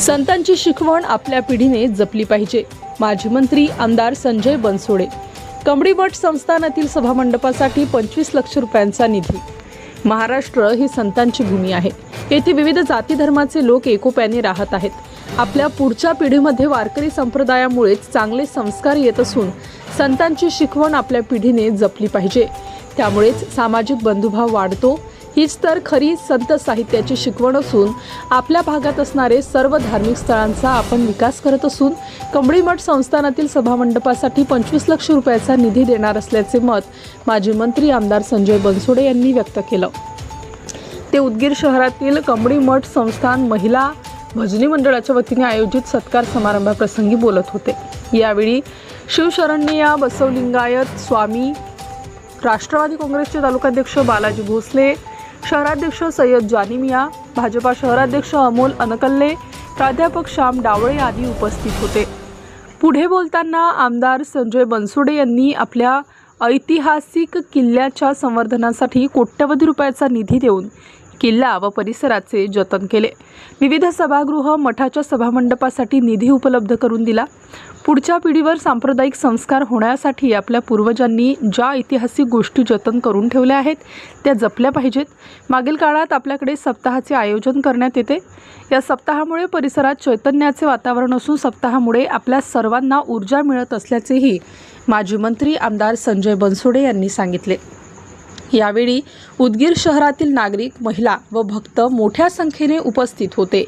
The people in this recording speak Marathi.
संतांची शिकवण आपल्या पिढीने जपली पाहिजे. माजी मंत्री आमदार संजय बनसोडे कमडी मठ संस्थानातील सभामंडपासाठी पंचवीस लक्ष रुपयांचा निधी. महाराष्ट्र ही संतांची भूमी आहे. येथे विविध जाती धर्माचे लोक एकोप्याने राहत आहेत. आपल्या पुढच्या पिढीमध्ये वारकरी संप्रदायामुळेच चांगले संस्कार येत असून संतांची शिकवण आपल्या पिढीने जपली पाहिजे. त्यामुळेच सामाजिक बंधुभाव वाढतो हीच तर खरी संत साहित्याची शिकवण असून आपल्या भागात असणारे सर्व धार्मिक स्थळांचा आपण विकास करत असून कमळी मठ संस्थानातील सभामंडपासाठी पंचवीस लक्ष रुपयाचा निधी देणार असल्याचे मत माजी मंत्री आमदार संजय बनसोडे यांनी व्यक्त केलं. ते उदगीर शहरातील कंबळी मठ संस्थान महिला भजनी मंडळाच्या वतीने आयोजित सत्कार समारंभाप्रसंगी बोलत होते. यावेळी शिवशरण्य बसवलिंगायत स्वामी राष्ट्रवादी काँग्रेसचे तालुकाध्यक्ष बालाजी भोसले शहराध्यक्ष सय्यद जानिमिया भाजपा शहराध्यक्ष अमोल अनकल्ले प्राध्यापक श्याम डावळे आदी उपस्थित होते. पुढे बोलताना आमदार संजय बनसोडे यांनी आपल्या ऐतिहासिक किल्ल्याच्या संवर्धनासाठी कोट्यवधी रुपयाचा निधी देऊन किल्ला व परिसराचे जतन केले. विविध सभागृह मठाच्या सभामंडपासाठी निधी उपलब्ध करून दिला. पुढच्या पिढीवर सांप्रदायिक संस्कार होण्यासाठी आपल्या पूर्वजांनी ज्या ऐतिहासिक गोष्टी जतन करून ठेवल्या आहेत त्या जपल्या पाहिजेत. मागील काळात आपल्याकडे सप्ताहाचे आयोजन करण्यात येते. या सप्ताहामुळे परिसरात चैतन्याचे वातावरण असून सप्ताहामुळे आपल्या सर्वांना ऊर्जा मिळत असल्याचेही माजी मंत्री आमदार संजय बनसोडे यांनी सांगितले. यावेळी उदगीर शहरातील नागरिक महिला व भक्त मोठ्या संख्येने उपस्थित होते.